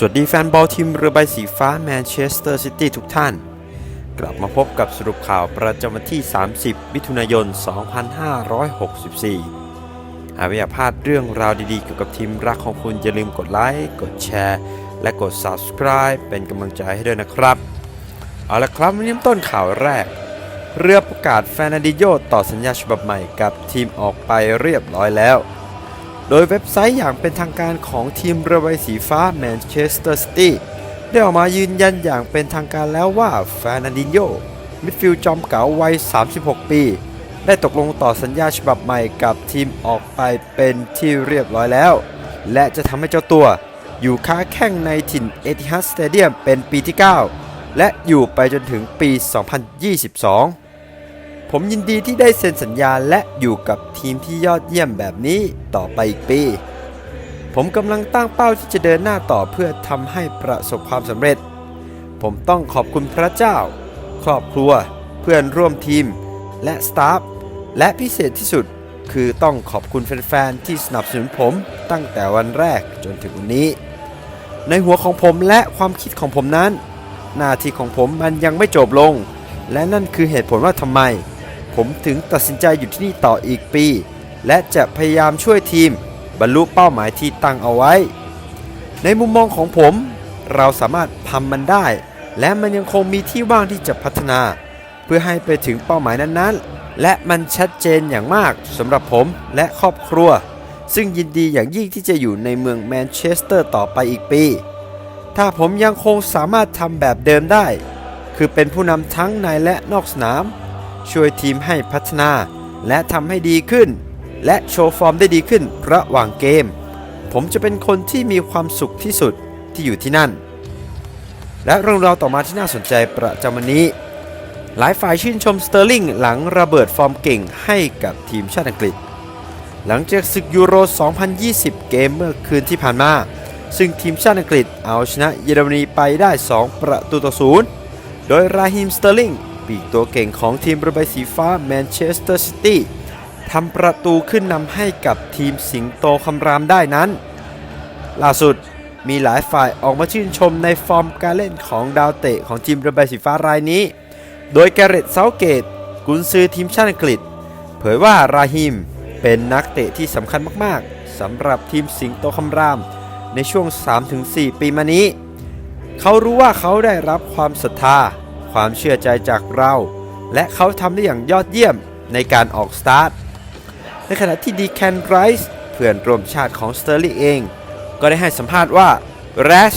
สวัสดีแฟนบอลทีมเรือใบสีฟ้าแมนเชสเตอร์ซิตี้ทุกท่าน กลับมาพบกับสรุปข่าวประจำวันที่ 30 มิถุนายน 2564 หากไม่อยากพลาดเรื่องราวดีๆ เกี่ยวกับทีมรักของคุณ อย่าลืมกดไลค์ กดแชร์ และกด Subscribe เป็นกำลังใจให้ด้วยนะครับ เอาละครับเริ่มต้นข่าวแรก เรือประกาศแฟนดิโยต่อสัญญาฉบับใหม่กับทีมออกไปเรียบร้อยแล้ว โดยเว็บไซต์อย่างเป็นทางการของทีมเรือใบสีฟ้าแมนเชสเตอร์ซิตี้ได้ออกมายืนยันอย่างเป็นทางการแล้วว่าฟานาดินโยมิดฟิลด์จอมเก๋าวัย 36 ปี ได้ตกลงต่อสัญญาฉบับใหม่กับทีมออกไปเป็นที่เรียบร้อยแล้ว และจะทำให้เจ้าตัว อยู่ค้าแข่งในถิ่นเอติฮัดสเตเดียมเป็นปีที่ 9 และอยู่ไปจนถึงปี 2022 ผมยินดีที่ได้เซ็นสัญญาและอยู่กับทีมที่ยอดเยี่ยมแบบนี้ต่อไปอีกปี ผมกำลังตั้งเป้าที่จะเดินหน้าต่อเพื่อทำให้ประสบความสำเร็จ ผมต้องขอบคุณพระเจ้า ครอบครัว เพื่อนร่วมทีม และสตาฟ และพิเศษที่สุดคือต้องขอบคุณแฟนๆที่สนับสนุนผมตั้งแต่วันแรกจนถึงวันนี้ ในหัวของผมและความคิดของผมนั้น หน้าที่ของผมมันยังไม่จบลง และนั่นคือเหตุผลว่าทำไม ผมถึงตัดสินใจอยู่ที่นี่ต่ออีกปี และจะพยายามช่วยทีม บรรลุเป้าหมายที่ตั้งเอาไว้ ในมุมมองของผม เราสามารถทำมันได้ และมันยังคงมีที่ว่างที่จะพัฒนา เพื่อให้ไปถึงเป้าหมายนั้นๆ และมันชัดเจนอย่างมากสำหรับผมและครอบครัว ซึ่งยินดีอย่างยิ่งที่จะอยู่ในเมืองแมนเชสเตอร์ต่อไปอีกปี ถ้าผมยังคงสามารถทำแบบเดิมได้ คือเป็นผู้นำทั้งในและนอกสนาม ช่วยทีมให้พัฒนา และทำให้ดีขึ้น และโชว์ฟอร์มได้ดีขึ้นระหว่างเกม ผมจะเป็นคนที่มีความสุขที่สุดที่อยู่ที่นั่น และเรื่องราวต่อมาที่น่าสนใจประจำวันนี้ หลายฝ่ายชื่นชมสเตอร์ลิงหลังระเบิดฟอร์มเก่งให้กับทีมชาติอังกฤษ หลังจากศึกยูโร 2020 เกมเมื่อคืนที่ผ่านมาซึ่งทีมชาติอังกฤษเอาชนะเยอรมนีไปได้ 2 ประตูต่อศูนย์โดยราฮิมสเตอร์ลิง ปีกตัวเก่งของทีมระบายสีฟ้าแมนเชสเตอร์ซิตี้ทำประตูขึ้นนำให้กับทีมสิงโตคำรามได้นั้น ล่าสุดมีหลายฝ่ายออกมาชื่นชมในฟอร์มการเล่นของดาวเตะของทีมระบายสีฟ้ารายนี้ โดยแกเรตเซาเกต กุนซือทีมชาติอังกฤษ เผยว่าราฮิมเป็นนักเตะที่สำคัญมากๆสำหรับทีมสิงโตคำราม ในช่วง 3-4 ปีมานี้ เขารู้ว่าเขาได้รับความศรัทธา ความเชื่อใจจากเรา และเขาทำได้อย่างยอดเยี่ยมในการออกสตาร์ท ในขณะที่ดีแคนไรส์เพื่อนร่วมชาติของสเตอร์ลิงเอง ก็ได้ให้สัมภาษณ์ว่าแรช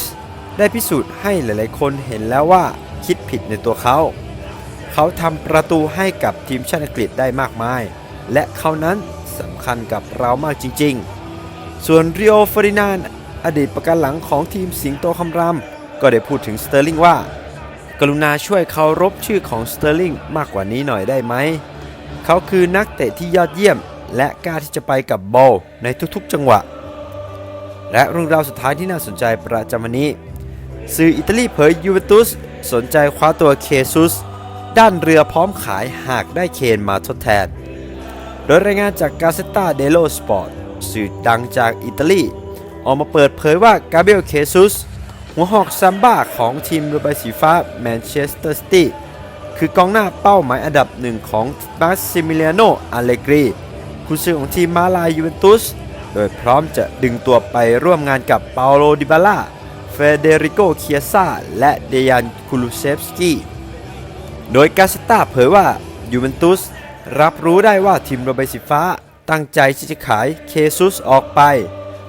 ได้พิสูจน์ให้หลายๆ คนเห็นแล้วว่าคิดผิดในตัวเขา เขาทำประตูให้กับทีมชาติอังกฤษได้มากมาย และเขานั้นสำคัญกับเรามากจริง ๆ ส่วนริโอฟอรินานอดีตประกันหลังของทีมสิงโตคำรามก็ได้พูดถึงสเตอร์ลิงว่า กรุณาช่วยเคารพชื่อของสเตอร์ลิงมากกว่านี้หน่อยได้ไหม เขาคือนักเตะที่ยอดเยี่ยม และกล้าที่จะไปกับบอลในทุกๆจังหวะ และเรื่องราวสุดท้ายที่น่าสนใจประจำวันนี้ สื่ออิตาลีเผยยูเวนตุสสนใจคว้าตัวเคซุสด้านเรือพร้อมขายหากได้เคนมาทดแทน โดยรายงานจากกาเซต a เดโลสปอร์ตสื่อดังจากอิตาลี ออกมาเปิดเผยว่ากาเบรียลเคซุส หัวหอกซัมบ้าของทีมเรือใบสีฟ้าแมนเชสเตอร์ซิตี้คือกองหน้าเป้าหมายอันดับหนึ่งของมาสซิมิเลียโนอาเลกรีคุณซื้อของทีมมาลายูเวนตุส โดยพร้อมจะดึงตัวไปร่วมงานกับเปาโลดิบาล่าเฟเดริโกเคียซาและเดยานคูลูเซฟสกี้โดยกาเซตาเผยว่ายูเวนตุสรับรู้ได้ว่าทีมเรือใบสีฟ้าตั้งใจที่จะขายเคซุสออกไป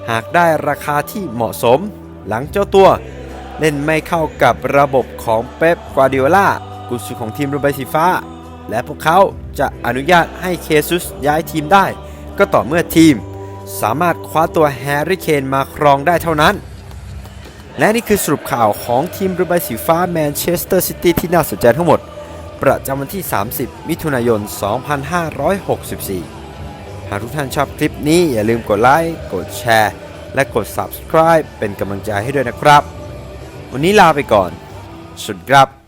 หากได้ราคาที่เหมาะสม หลังเจ้าตัวเล่นไม่เข้ากับระบบของเป๊ปกวาดิโอลากุนซือของทีมรือใบสีฟ้า และพวกเขาจะอนุญาตให้เคซุสย้ายทีมได้ ก็ต่อเมื่อทีม สามารถคว้าตัวแฮร์รี่เคนมาครองได้เท่านั้น และนี่คือสรุปข่าวของทีมรือใบสีฟ้าแมนเชสเตอร์ซิตี้ที่น่าสนใจทั้งหมด ประจำวันที่ 30 มิถุนายน 2564 หากทุกท่านชอบคลิปนี้อย่าลืมกดไลค์ กดแชร์ และกด Subscribe เป็นกำลังใจให้ด้วยนะครับ วันนี้ลาไปก่อน สุดครับ